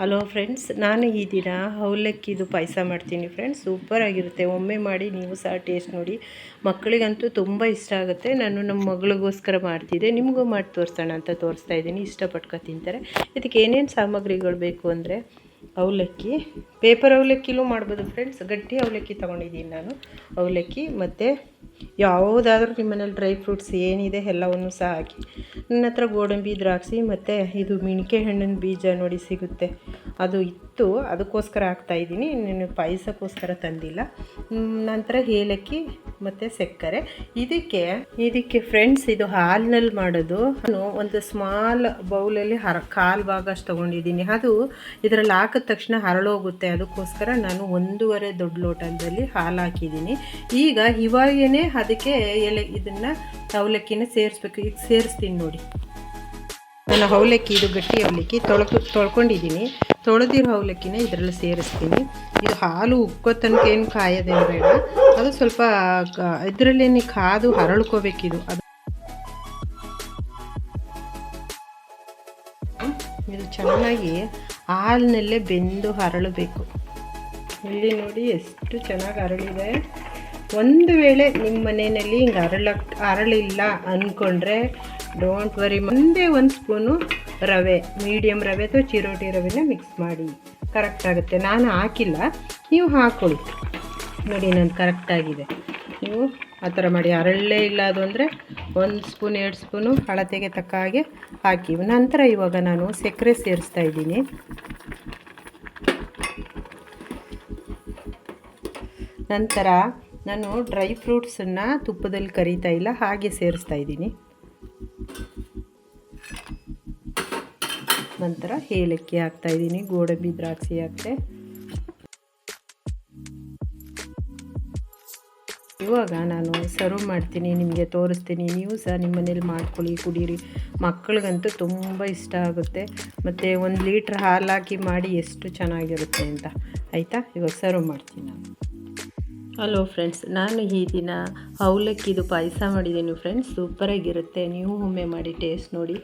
Hello friends ನಾನು ಈ ದಿನ ಅವಲಕ್ಕಿದು ಪಾಯಸ ಮಾಡ್ತೀನಿ ಫ್ರೆಂಡ್ಸ್ ಸೂಪರಾಗಿರುತ್ತೆ ಒಮ್ಮೆ ಮಾಡಿ ನೀವು ಸಹ ಟೇಸ್ಟ್ ನೋಡಿ. ಮಕ್ಕಳಿಗಂತೂ ತುಂಬ ಇಷ್ಟ ಆಗುತ್ತೆ. ನಾನು ನಮ್ಮ ಮಗಳಿಗೋಸ್ಕರ ಮಾಡ್ತಿದ್ದೆ. ನಿಮಗೂ ಮಾಡಿ ತೋರಿಸೋಣ ಅಂತ ತೋರಿಸ್ತಾ ಇದ್ದೀನಿ. ಇಷ್ಟಪಟ್ಕೊ ತಿಂತಾರೆ. ಇದಕ್ಕೆ ಏನೇನು ಸಾಮಗ್ರಿಗಳು ಬೇಕು ಅಂದರೆ ಅವಲಕ್ಕಿ ಪೇಪರ್ ಅವಲಕ್ಕಿಲೂ ಮಾಡ್ಬೋದು ಫ್ರೆಂಡ್ಸ್ ಗಟ್ಟಿ ಅವಲಕ್ಕಿ ತೊಗೊಂಡಿದ್ದೀನಿ ನಾನು. ಅವಲಕ್ಕಿ ಮತ್ತು ಯಾವುದಾದ್ರೂ ನಿಮ್ಮ ಮನೇಲಿ ಡ್ರೈ ಫ್ರೂಟ್ಸ್ ಏನಿದೆ ಎಲ್ಲವನ್ನು ಸಹ ಹಾಕಿ. ನನ್ನ ಹತ್ರ ಗೋಡಂಬಿ, ದ್ರಾಕ್ಷಿ ಮತ್ತು ಇದು ಮಿಣಿಕೆ ಹಣ್ಣಿನ ಬೀಜ ನೋಡಿ ಸಿಗುತ್ತೆ. ಅದು ಇತ್ತು, ಅದಕ್ಕೋಸ್ಕರ ಹಾಕ್ತಾಯಿದ್ದೀನಿ ನಾನು ಪಾಯಸಕ್ಕೋಸ್ಕರ ತಂದಿಲ್ಲ. ನಂತರ ಏಲಕ್ಕಿ ಮತ್ತು ಸಕ್ಕರೆ. ಇದಕ್ಕೆ ಇದಕ್ಕೆ ಫ್ರೆಂಡ್ಸ್ ಇದು ಹಾಲಿನಲ್ಲಿ ಮಾಡೋದು. ನಾನು ಒಂದು ಸ್ಮಾಲ್ ಬೌಲಲ್ಲಿ ಹರ, ಕಾಲು ಭಾಗ ಅಷ್ಟು ತೊಗೊಂಡಿದ್ದೀನಿ. ಅದು ಇದರಲ್ಲಿ ಹಾಕಿದ ತಕ್ಷಣ ಹರಳೋಗುತ್ತೆ. ಅದಕ್ಕೋಸ್ಕರ ನಾನು ಒಂದೂವರೆ ದೊಡ್ಡ ಲೋಟದಲ್ಲಿ ಹಾಲು ಹಾಕಿದ್ದೀನಿ. ಈಗ ಇವಾಗೇ ಅದಕ್ಕೆ ಎಲೆ, ಇದನ್ನು ಅವಲಕ್ಕಿನ ಸೇರಿಸ್ಬೇಕು. ಈಗ ಸೇರಿಸ್ತೀನಿ ನೋಡಿ. ನಾನು ಅವಲಕ್ಕಿ ಇದು ಗಟ್ಟಿ ಅವಲಕ್ಕಿ ತೊಳ್ಕೊ, ತೊಳ್ಕೊಂಡಿದ್ದೀನಿ. ತೊಳೆದಿರೋ ಅವಲಕ್ಕಿನ ಇದರಲ್ಲಿ ಸೇರಿಸ್ತೀನಿ. ಇದು ಹಾಲು ಉಕ್ಕೋ ತನಕ ಏನು ಕಾಯೋದೇನು ಬೇಡ. ಅದು ಸ್ವಲ್ಪ ಇದರಲ್ಲೇನು ಕಾದು ಹರಳ್ಕೋಬೇಕಿದು ಅದು ಇದು ಚೆನ್ನಾಗಿ ಹಾಲಿನಲ್ಲೇ ಬೆಂದು ಹರಳಬೇಕು. ಇಲ್ಲಿ ನೋಡಿ ಎಷ್ಟು ಚೆನ್ನಾಗಿ ಹರಳಿದೆ. ಒಂದು ವೇಳೆ ನಿಮ್ಮ ಮನೆಯಲ್ಲಿ ಹಿಂಗೆ ಅರಳ ಅರಳಿಲ್ಲ ಅಂದ್ಕೊಂಡ್ರೆ ಡೋಂಟ್ ವರಿ ಒಂದೇ ಒಂದು ಸ್ಪೂನು ರವೆ ಮೀಡಿಯಮ್ ರವೆ ಅಥವಾ ಚಿರೋಟಿ ರವೆನ ಮಿಕ್ಸ್ ಮಾಡಿ. ಕರೆಕ್ಟ್ ಆಗುತ್ತೆ. ನಾನು ಹಾಕಿಲ್ಲ. ನೀವು ಹಾಕೊಳ್ಳಿ. ನೋಡಿ ನಾನು ಕರೆಕ್ಟಾಗಿದೆ ನೀವು ಆ ಥರ ಮಾಡಿ. ಅರಳೇ ಇಲ್ಲ ಅದು ಅಂದರೆ ಒಂದು ಸ್ಪೂನ್, ಎರಡು ಸ್ಪೂನು ಅಳತೆಗೆ ತಕ್ಕ ಹಾಗೆ ಹಾಕಿ. ನಂತರ ಇವಾಗ ನಾನು ಸಕ್ಕರೆ ಸೇರಿಸ್ತಾ ಇದ್ದೀನಿ. ನಂತರ ನಾನು ಡ್ರೈ ಫ್ರೂಟ್ಸನ್ನು ತುಪ್ಪದಲ್ಲಿ ಕರಿತಾ ಇಲ್ಲ, ಹಾಗೆ ಸೇರಿಸ್ತಾ ಇದ್ದೀನಿ. ನಂತರ ಏಲಕ್ಕಿ ಹಾಕ್ತಾ ಇದ್ದೀನಿ, ಗೋಡಂಬಿ, ದ್ರಾಕ್ಷಿ ಹಾಕ್ತೆ. ಇವಾಗ ನಾನು ಸರ್ವ್ ಮಾಡ್ತೀನಿ, ನಿಮಗೆ ತೋರಿಸ್ತೀನಿ. ನೀವು ಸಹ ನಿಮ್ಮ ಮನೇಲಿ ಮಾಡ್ಕೊಳ್ಳಿ, ಕುಡೀರಿ. ಮಕ್ಕಳಿಗಂತೂ ತುಂಬ ಇಷ್ಟ ಆಗುತ್ತೆ. ಮತ್ತು ಒಂದು ಲೀಟ್ರ್ ಹಾಲು ಹಾಕಿ ಮಾಡಿ ಎಷ್ಟು ಚೆನ್ನಾಗಿರುತ್ತೆ ಅಂತ. ಆಯಿತಾ? ಇವಾಗ ಸರ್ವ್ ಮಾಡ್ತೀನಿ ನಾನು. ಹಲೋ ಫ್ರೆಂಡ್ಸ್ ನಾನು ಈ ದಿನ ಅವಲಕ್ಕಿದು ಪಾಯಸ ಮಾಡಿದ್ದೀನಿ ಫ್ರೆಂಡ್ಸ್ ಸೂಪರಾಗಿರುತ್ತೆ ನೀವು ಒಮ್ಮೆ ಮಾಡಿ ಟೇಸ್ಟ್ ನೋಡಿ.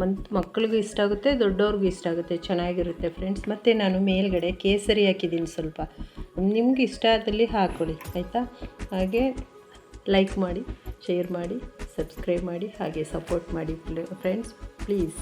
ಮಂತ್ ಮಕ್ಕಳಿಗೂ ಇಷ್ಟ ಆಗುತ್ತೆ, ದೊಡ್ಡವ್ರಿಗೂ ಇಷ್ಟ ಆಗುತ್ತೆ, ಚೆನ್ನಾಗಿರುತ್ತೆ ಫ್ರೆಂಡ್ಸ್ ಮತ್ತು ನಾನು ಮೇಲ್ಗಡೆ ಕೇಸರಿ ಹಾಕಿದ್ದೀನಿ ಸ್ವಲ್ಪ. ನಿಮ್ಗೆ ಇಷ್ಟ ಆದಲ್ಲಿ ಹಾಕ್ಕೊಳ್ಳಿ ಆಯಿತಾ? ಹಾಗೆ ಲೈಕ್ ಮಾಡಿ ಶೇರ್ ಮಾಡಿ ಸಬ್ಸ್ಕ್ರೈಬ್ ಮಾಡಿ, ಹಾಗೆ ಸಪೋರ್ಟ್ ಮಾಡಿ ಫ್ರೆಂಡ್ಸ್ ಪ್ಲೀಸ್